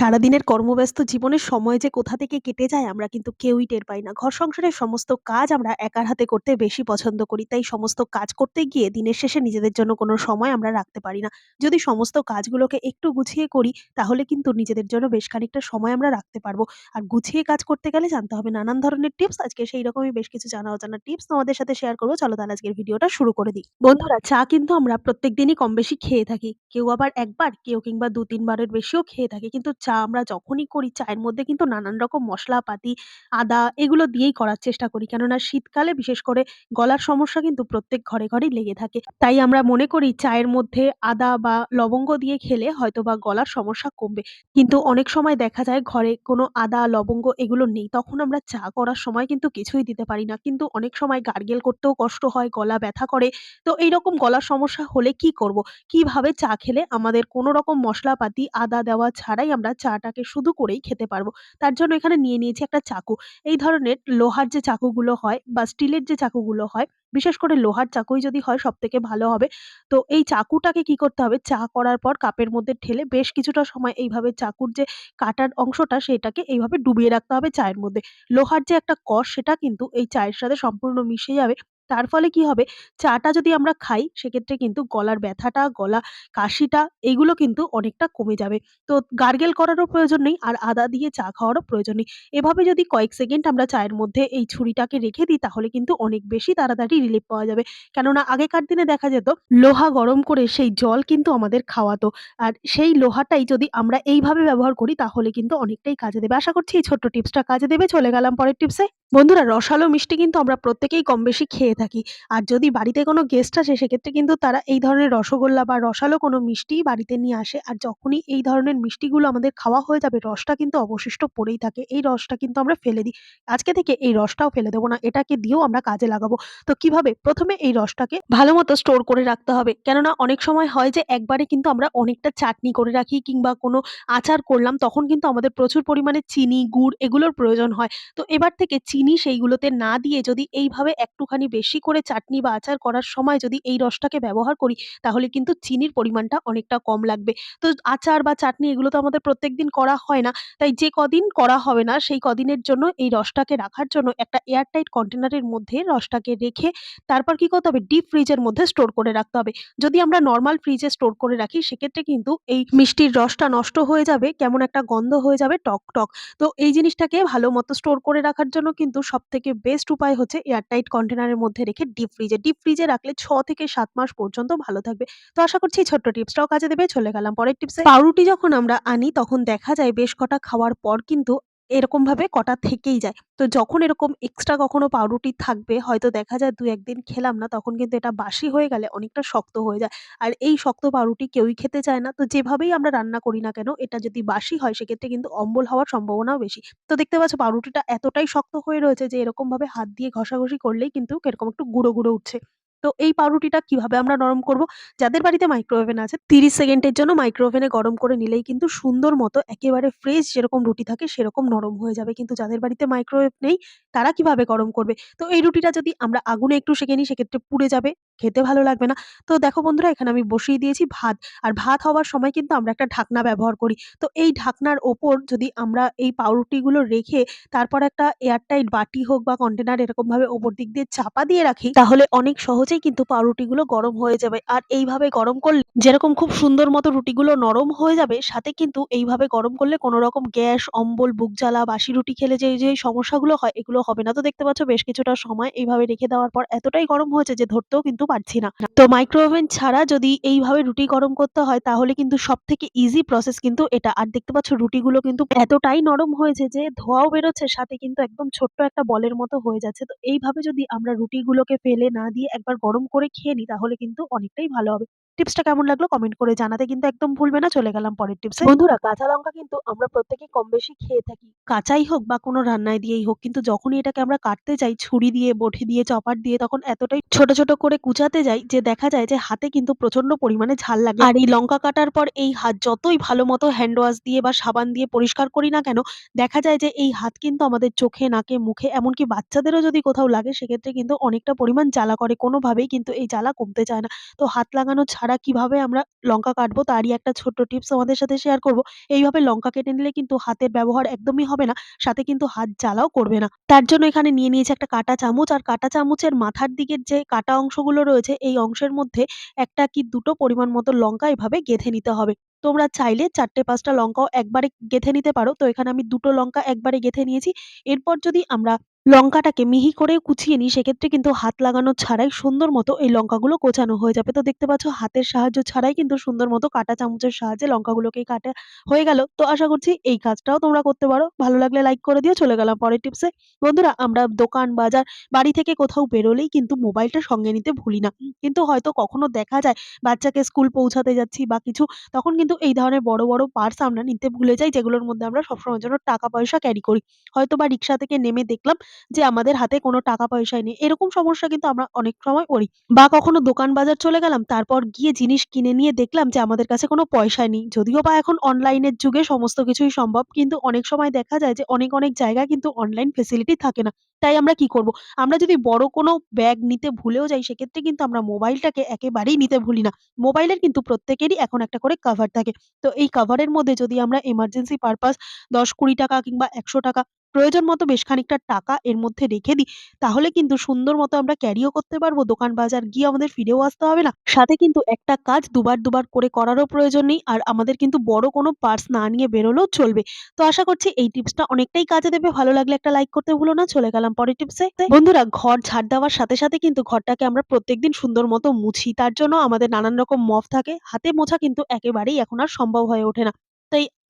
সারাদিনের কর্মব্যস্ত জীবনের সময় যে কোথা থেকে কেটে যায় আমরা কিন্তু কেউই টের পাই না। ঘর সংসারের সমস্ত কাজ আমরা একার হাতে করতে বেশি পছন্দ করি। তাই সমস্ত কাজ করতে গিয়ে দিনের শেষে নিজেদের জন্য কোনো সময় আমরা রাখতে পারি না। যদি সমস্ত কাজগুলোকে একটু গুছিয়ে করি, তাহলে কিন্তু নিজেদের জন্য বেশ খানিকটা সময় আমরা রাখতে পারব। আর গুছিয়ে কাজ করতে গেলে জানতে হবে নানান ধরনের টিপস। আজকে সেই রকমই বেশ কিছু জানা অজানা টিপস তোমাদের সাথে শেয়ার করব চলো তাহলে আজকের ভিডিওটা শুরু করে দিই। বন্ধুরা, চা কিন্তু আমরা প্রত্যেক দিনই কম বেশি খেয়ে থাকি। কেউ আবার একবার, কেউ কিংবা দু তিনবারের বেশিও খেয়ে থাকি। কিন্তু চা আমরা যখনই করি চায়ের মধ্যে কিন্তু নানান রকম মশলাপাতি, আদা এগুলো দিয়েই করার চেষ্টা করি। কেননা শীতকালে বিশেষ করে গলার সমস্যা কিন্তু প্রত্যেক ঘরে, ঘরেই লেগে থাকে। তাই আমরা মনে করি চায়ের মধ্যে আদা বা লবঙ্গ দিয়ে খেলে হয়তো বা গলার সমস্যা কমবে। কিন্তু অনেক সময় দেখা যায় ঘরে কোনো আদা, লবঙ্গ এগুলো নেই। তখন আমরা চা করার সময় কিন্তু কিছুই দিতে পারি না। কিন্তু অনেক সময় গার্গেল করতেও কষ্ট হয়, গলা ব্যথা করে। তো এইরকম গলার সমস্যা হলে কি করব? কীভাবে চা খেলে আমাদের কোনো রকম মশলাপাতি, আদা দেওয়া ছাড়াই আমরা চাটাকে শুধু করেই খেতে পারব। তার জন্য এখানে নিয়ে নিয়েছি একটা চাকু। এই ধরনের লোহার যে চাকুগুলো হয় বা স্টিলের যে চাকুগুলো হয়, বিশেষ করে লোহার চাকুই যদি হয় সব থেকে ভালো হবে। তো এই চাকুটাকে কি করতে হবে, চা করার পর কাপের মধ্যে ঠেলে বেশ কিছুটা সময় এইভাবে চাকুর যে কাটার অংশটা সেটাকে এইভাবে ডুবিয়ে রাখতে হবে চায়ের মধ্যে। লোহার যে একটা কষ সেটা কিন্তু এই চায়ের সাথে সম্পূর্ণ মিশে যাবে। তার ফলে কি হবে, চাটা যদি আমরা খাই সেক্ষেত্রে কিন্তু গলার ব্যথাটা, গলা কাশিটা এগুলো কিন্তু অনেকটা কমে যাবে। তো গার্গেল করারও প্রয়োজন নেই আর আদা দিয়ে চা খাওয়ারও প্রয়োজন নেই। এভাবে যদি কয়েক সেকেন্ড আমরা চায়ের মধ্যে এই ছুরিটাকে রেখে দিই তাহলে কিন্তু অনেক বেশি তাড়াতাড়ি রিলিফ পাওয়া যাবে। কেননা আগেকার দিনে দেখা যেত লোহা গরম করে সেই জল কিন্তু আমাদের খাওয়াতো। আর সেই লোহাটাই যদি আমরা এইভাবে ব্যবহার করি তাহলে কিন্তু অনেকটাই কাজে দেবে। আশা করছি এই ছোট্ট টিপসটা কাজে দেবে। চলে গেলাম পরের টিপসে। বন্ধুরা রসালো মিষ্টি কিন্তু আমরা প্রত্যেকেই কম বেশি খেয়ে থাকি। আর যদি বাড়িতে কোনো গেস্ট আসে সেক্ষেত্রে কিন্তু তারা এই ধরনের রসগোল্লা বা রসালো কোনো মিষ্টিই বাড়িতে নিয়ে আসে। আর যখনই এই ধরনের মিষ্টিগুলো আমাদের খাওয়া হয়ে যাবে রসটা কিন্তু অবশিষ্ট পড়েই থাকে। এই রসটা কিন্তু আমরা ফেলে দিই। আজকে থেকে এই রসটাও ফেলে দেবো না। এটাকে দিয়েও আমরা কাজে লাগাবো। তো কীভাবে? প্রথমে এই রসটাকে ভালো মতো স্টোর করে রাখতে হবে। কেননা অনেক সময় হয় যে একবারে কিন্তু আমরা অনেকটা চাটনি করে রাখি কিংবা কোনো আচার করলাম তখন কিন্তু আমাদের প্রচুর পরিমাণে চিনি, গুড় এগুলোর প্রয়োজন হয়। তো এবার থেকে চিনি সেইগুলোতে না দিয়ে যদি এইভাবে একটুখানি বেশি করে চাটনি বা আচার করার সময় যদি এই রসটাকে ব্যবহার করি তাহলে কিন্তু চিনির পরিমাণটা অনেকটা কম লাগবে। তো আচার বা চাটনি এগুলো তো আমাদের প্রত্যেক দিন করা হয় না। তাই যে কদিন করা হবে না সেই কদিনের জন্য এই রসটাকে রাখার জন্য একটা এয়ার টাইট কন্টেনারের মধ্যে রসটাকে রেখে তারপর কি করতে হবে ডিপ ফ্রিজের মধ্যে স্টোর করে রাখতে হবে। যদি আমরা নর্মাল ফ্রিজে স্টোর করে রাখি সেক্ষেত্রে কিন্তু এই মিষ্টির রসটা নষ্ট হয়ে যাবে, কেমন একটা গন্ধ হয়ে যাবে টক, টক। তো এই জিনিসটাকে ভালো মতো স্টোর করে রাখার জন্য কিন্তু সব থেকে বেস্ট উপায় হচ্ছে এয়ার টাইট কন্টেনারের মধ্যে রেখে ডিপ ফ্রিজে। ডিপ ফ্রিজে রাখলে ছ থেকে সাত মাস পর্যন্ত ভালো থাকবে। তো আশা করছি ছোট্ট টিপসটাও কাজে দেবে। চলে গেলাম পরের টিপসে। পাউরুটি যখন আমরা আনি, তখন দেখা যায় বেশ কটা খাওয়ার পর কিন্তু এরকমভাবে কটা থেকেই যায়। তো যখন এরকম এক্সট্রা কখনো পাউরুটি থাকবে হয়তো দেখা যায় দু একদিন খেলাম না তখন কিন্তু এটা বাসি হয়ে গেলে অনেকটা শক্ত হয়ে যায়। আর এই শক্ত পাউরুটি কেউই খেতে চায় না। তো যেভাবেই আমরা রান্না করি না কেন এটা যদি বাসি হয় সেক্ষেত্রে কিন্তু অম্বল হওয়ার সম্ভাবনাও বেশি। তো দেখতে পাচ্ছ পাউরুটিটা এতটাই শক্ত হয়ে রয়েছে যে এরকমভাবে হাত দিয়ে ঘষাঘষি করলেই কিন্তু এরকম একটু গুঁড়ো, গুঁড়ো উঠছে। তো এই পাউরুটিটা কীভাবে আমরা নরম করব? যাদের বাড়িতে মাইক্রোওভেন আছে ৩০ সেকেন্ডের জন্য মাইক্রো ওভেনে গরম করে নিলেই কিন্তু সুন্দর মতো একেবারে ফ্রেশ যেরকম রুটি থাকে সেরকম নরম হয়ে যাবে। কিন্তু যাদের বাড়িতে মাইক্রোওয়েভ নেই তারা কীভাবে গরম করবে? তো এই রুটিটা যদি আমরা আগুনে একটু সেঁকে নিই সেক্ষেত্রে পুড়ে যাবে, খেতে ভালো লাগবে না। তো দেখো বন্ধুরা এখানে আমি বসিয়ে দিয়েছি ভাত। আর ভাত হওয়ার সময় কিন্তু আমরা একটা ঢাকনা ব্যবহার করি। তো এই ঢাকনার ওপর যদি আমরা এই পাউরুটিগুলো রেখে তারপর একটা এয়ারটাইট বাটি হোক বা কন্টেনার এরকমভাবে ওপর দিক দিয়ে চাপা দিয়ে রাখি তাহলে অনেক সহজেই কিন্তু পাউরুটিগুলো গরম হয়ে যাবে। আর এইভাবে গরম করলে যেরকম খুব সুন্দর মতো রুটিগুলো নরম হয়ে যাবে সাথে কিন্তু এইভাবে গরম করলে কোনো রকম গ্যাস, অম্বল, বুক জ্বালা, বাসি রুটি খেলে যে, যে সমস্যাগুলো হয় এগুলো হবে না। তো দেখতে পাচ্ছ বেশ কিছুটা সময় এইভাবে রেখে দেওয়ার পর এতটাই গরম হয়েছে যে ধরতেও কিন্তু পারছি না। তো মাইক্রো ওভেন ছাড়া যদি এইভাবে রুটি গরম করতে হয় তাহলে কিন্তু সবথেকে ইজি প্রসেস কিন্তু এটা। আর দেখতে পাচ্ছ রুটিগুলো কিন্তু এতটাই নরম হয়েছে যে ধোয়াও বেরোচ্ছে সাথে কিন্তু একদম ছোট্ট একটা বলের মতো হয়ে যাচ্ছে। তো এইভাবে যদি আমরা রুটিগুলোকে ফেলে না দিয়ে একবার গরম করে খেয়ে নিই তাহলে কিন্তু অনেকটাই ভালো হবে। টিপসটা কেমন লাগল কমেন্ট করে জানাতে কিন্তু একদম ভুলবে না। চলে গেলাম পরের টিপসে। বন্ধুরা কাঁচা লঙ্কা কিন্তু আমরা প্রত্যেকে কম বেশি খেয়ে থাকি। কাঁচাই হোক বা কোনো রান্নায় দিয়েই হোক। কিন্তু যখনই এটাকে আমরা কাটতে যাই ছুরি দিয়ে, বঁটি দিয়ে, চপার দিয়ে তখন এতটাই ছোট, ছোট করে কুচাতে যাই যে দেখা যায় যে হাতে কিন্তু প্রচণ্ড পরিমাণে ঝাল লাগে। আর এই লঙ্কা কাটার পর এই হাত যতই ভালো মতো হ্যান্ড ওয়াশ দিয়ে বা সাবান দিয়ে পরিষ্কার করি না কেন দেখা যায় যে এই হাত কিন্তু আমাদের চোখে, নাকে, মুখে এমনকি বাচ্চাদেরও যদি কোথাও লাগে সেক্ষেত্রে কিন্তু অনেকটা পরিমাণ জ্বালা করে। কোনোভাবেই কিন্তু এই জ্বালা কমতে চায় না। তো হাত লাগানো ছাড়া কীভাবে আমরা লঙ্কা কাটবো তারই একটা ছোট্ট টিপস তোমাদের সাথে শেয়ার করব। এইভাবে লঙ্কা কেটে নিলে কিন্তু হাতের ব্যবহার একদমই হবে না। সাথে কিন্তু হাত জ্বালাও করবে না। তার জন্য এখানে নিয়ে নিয়েছি একটা কাঁটা চামচ, আর কাঁটা চামচের মাথার দিকের যে কাটা অংশগুলো রয়েছে, এই অংশের মধ্যে একটা কি দুটো পরিমাণ মতো লঙ্কা এভাবে গেঁথে নিতে হবে। তোমরা চাইলে চারটে পাঁচটা লঙ্কাও একবারে গেঁথে নিতে পারো। তো এখানে আমি দুটো লঙ্কা একবারে গেঁথে নিয়েছি। এরপর যদি আমরা লঙ্কাটাকে মিহি করে কুচিয়ে নিই সেক্ষেত্রে কিন্তু হাত লাগানো ছাড়াই সুন্দর মতো এই লঙ্কাগুলো কোচানো হয়ে যাবে। তো দেখতে পাচ্ছ হাতের সাহায্য ছাড়াই কিন্তু সুন্দর মতো কাঁটা চামচের সাহায্যে লঙ্কাগুলোকে কাটা হয়ে গেল। তো আশা করছি এই কাজটাও তোমরা করতে পারো। ভালো লাগলে লাইক করে দিও। চলে গেলাম পরের টিপসে। বন্ধুরা আমরা দোকান, বাজার, বাড়ি থেকে কোথাও বেরোলেই কিন্তু মোবাইলটা সঙ্গে নিতে ভুলি না। কিন্তু হয়তো কখনো দেখা যায় বাচ্চাকে স্কুল পৌঁছাতে যাচ্ছি বা কিছু তখন কিন্তু এই ধরনের বড়, বড় পার্স আমরা নিতে ভুলে যাই যেগুলোর মধ্যে আমরা সবসময়ের জন্য টাকা-পয়সা ক্যারি করি। হয়তো বা রিক্সা থেকে নেমে দেখলাম যে আমাদের হাতে কোনো টাকা-পয়সাই নেই। এরকম সমস্যা কিন্তু আমরা অনেক সময় করি। বা কখনো দোকান বাজার চলে গেলাম তারপর গিয়ে জিনিস কিনে নিয়ে দেখলাম যে আমাদের কাছে কোনো পয়সা নেই। যদিও বা এখন অনলাইনের যুগে সমস্ত কিছুই সম্ভব। কিন্তু অনেক সময় দেখা যায় যে অনেক, অনেক জায়গায় কিন্তু অনলাইন ফেসিলিটি থাকে না। তাই আমরা কি করব? আমরা যদি বড় কোনো ব্যাগ নিতে ভুলেও যাই সেক্ষেত্রে কিন্তু আমরা মোবাইলটাকে একেবারেই নিতে ভুলি না। মোবাইলের কিন্তু প্রত্যেকেরই এখন একটা করে কভার থাকে। তো এই কভারের মধ্যে যদি আমরা এমার্জেন্সি পারপাস ৳১০, ৳২০ কিংবা ৳১০০ প্রয়োজন মতো বেশ খানিকটা টাকা এর মধ্যে রেখে দিই, তাহলে কিন্তু সুন্দর মতো আমরা ক্যারিও করতে পারব। দোকান বাজার গিয়ে আমাদের ফিরেও আসতে হবে না। সাথে কিন্তু একটা কাজ দুবার, দুবার করে করারও প্রয়োজন নেই। আর আমাদের কিন্তু বড় কোনো পার্স না নিয়ে বেরোলেও চলবে। তো আশা করছি এই টিপসটা অনেকটাই কাজে দেবে। ভালো লাগলে একটা লাইক করতে ভুলো না। চলে গেলাম পরের টিপসে। বন্ধুরা ঘর ঝাড় দেওয়ার সাথে, সাথে কিন্তু ঘরটাকে আমরা প্রত্যেকদিন সুন্দর মতো মুছি। তার জন্য আমাদের নানান রকম মপ থাকে। হাতে মোছা কিন্তু একেবারেই এখন আর সম্ভব হয়ে ওঠে না।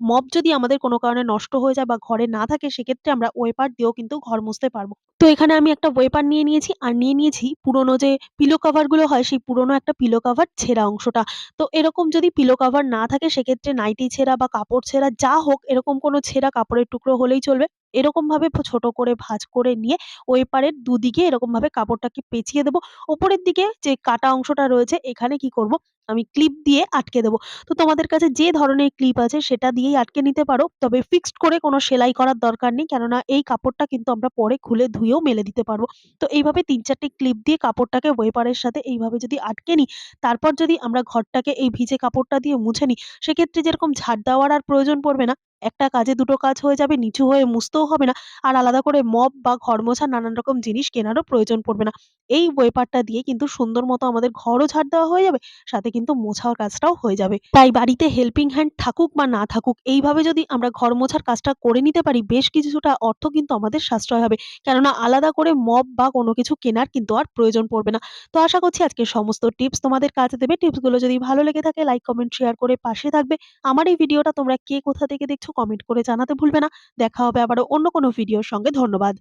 মপ যদি আমাদের কোনো কারণে নষ্ট হয়ে যায় বা ঘরে না থাকে, সেক্ষেত্রে আমরা ওয়েপার দিয়েও কিন্তু ঘর মুছতে পারব। তো এখানে আমি একটা ওয়েপার নিয়ে নিয়েছি আর নিয়ে নিয়েছি পুরোনো যে পিলো কভারগুলো হয়, সেই পুরোনো একটা পিলো কভার ছেঁড়া অংশটা। তো এরকম যদি পিলো কভার না থাকে, সেক্ষেত্রে নাইটি ছেঁড়া বা কাপড় ছেঁড়া যা হোক, এরকম কোনো ছেঁড়া কাপড়ের টুকরো হলেই চলবে। এরকমভাবে ছোট করে ভাঁজ করে নিয়ে ওয়েপারের দুদিকে এরকমভাবে কাপড়টাকে পেঁচিয়ে দেবো। ওপরের দিকে যে কাটা অংশটা রয়েছে, এখানে কি করব আমি ক্লিপ দিয়ে আটকে দেবো। তো তোমাদের কাছে যে ধরনের ক্লিপ আছে সেটা দিয়েই আটকে নিতে পারো। তবে ফিক্সড করে কোনো সেলাই করার দরকার নেই। কেননা এই কাপড়টা কিন্তু আমরা পরে খুলে ধুয়েও মেলে দিতে পারব। তো এইভাবে ৩-৪ টে ক্লিপ দিয়ে কাপড়টাকে ওয়েপারের সাথে এইভাবে যদি আটকে নিই, তারপর যদি আমরা ঘরটাকে এই ভিজে কাপড়টা দিয়ে মুছে নিই, সেক্ষেত্রে যেরকম ঝাড় দেওয়ার আর প্রয়োজন পড়বে না। একটা কাজে দুটো কাজ হয়ে যাবে, নিচু হয়ে মুছতেও হবে না। আর আলাদা করে মপ বা ঘর মোছার নানান রকম জিনিস কেনারও প্রয়োজন পড়বে না। এই ওয়েপারটা দিয়ে কিন্তু সুন্দর মতো আমাদের ঘরও ঝাড় দেওয়া হয়ে যাবে, সাথে কিন্তু মোছার কাজটাও হয়ে যাবে। তাই বাড়িতে হেল্পিং হ্যান্ড থাকুক বা না থাকুক এইভাবে যদি আমরা ঘর মোছার কাজটা করে নিতে পারি বেশ কিছুটা অর্থ কিন্তু আমাদের সাশ্রয় হবে। কেননা আলাদা করে মপ বা কোনো কিছু কেনার কিন্তু আর প্রয়োজন পড়বে না। তো আশা করছি আজকে সমস্ত টিপস তোমাদের কাজে দেবে। টিপসগুলো যদি ভালো লেগে থাকে লাইক, কমেন্ট, শেয়ার করে পাশে থাকবে। আমার এই ভিডিওটা তোমরা কে কোথা থেকে দেখছ কমেন্ট করে জানাতে ভুলবে না। দেখা হবে আবারও অন্য কোনো ভিডিওর সঙ্গে। ধন্যবাদ।